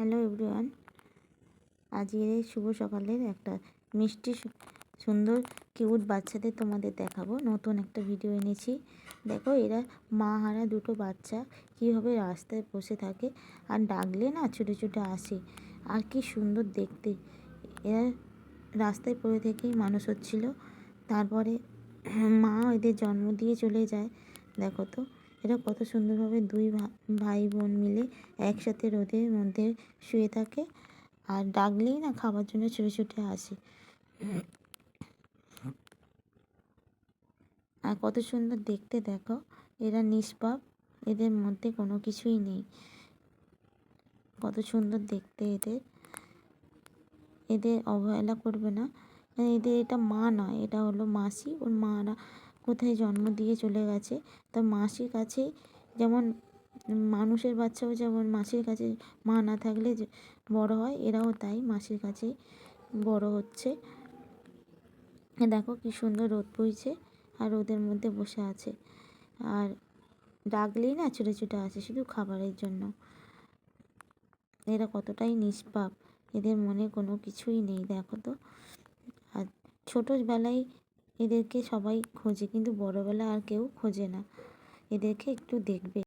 Hello everyone. আজকের শুভ সকালের একটা মিষ্টি সুন্দর, কিউট বাচ্চাদের তোমাদের দেখাবো। নতুন একটা ভিডিও এনেছি। দেখো, এরা মা হারা দুটো বাচ্চা কীভাবে রাস্তায় বসে থাকে আর ডাকলে না ছুটে ছুটে আসে। আর কি সুন্দর দেখতে। এরা রাস্তায় পড়ে থেকেই মানুষ হচ্ছিল। তারপরে মা এদের জন্ম দিয়ে চলে যায়। দেখো তো এরা কত সুন্দরভাবে দুই ভাই বোন মিলে একসাথে রোদের মধ্যে শুয়ে থাকে আর ডাকলেই না খাবার জন্য ছুটে ছুটে আসে। আর কত সুন্দর দেখতে দেখো, এরা নিষ্পাপ, এদের মধ্যে কোনো কিছুই নেই। কত সুন্দর দেখতে এদের। এদের অবহেলা করবে না। এদের, এটা মা নয়, এটা হলো মাসি। ওর মারা কোথায় জন্ম দিয়ে চলে গেছে। তা মাসির কাছেই যেমন মানুষের বাচ্চাও যেমন মাসির কাছে মা না থাকলে বড় হয়, এরাও তাই মাসির কাছেই বড় হচ্ছে। দেখো কি সুন্দর রোদ বইছে আর রোদের মধ্যে বসে আছে। আর ডাকলেই না ছুটে ছুটে আছে শুধু খাবারের জন্য। এরা কতটাই নিষ্পাপ, এদের মনে কোনো কিছুই নেই, দেখো তো। আর ছোটোবেলায় এদেরকে সবাই খোঁজে কিন্তু বড়োবেলা আর কেউ খোঁজে না। এদেরকে একটু দেখবে।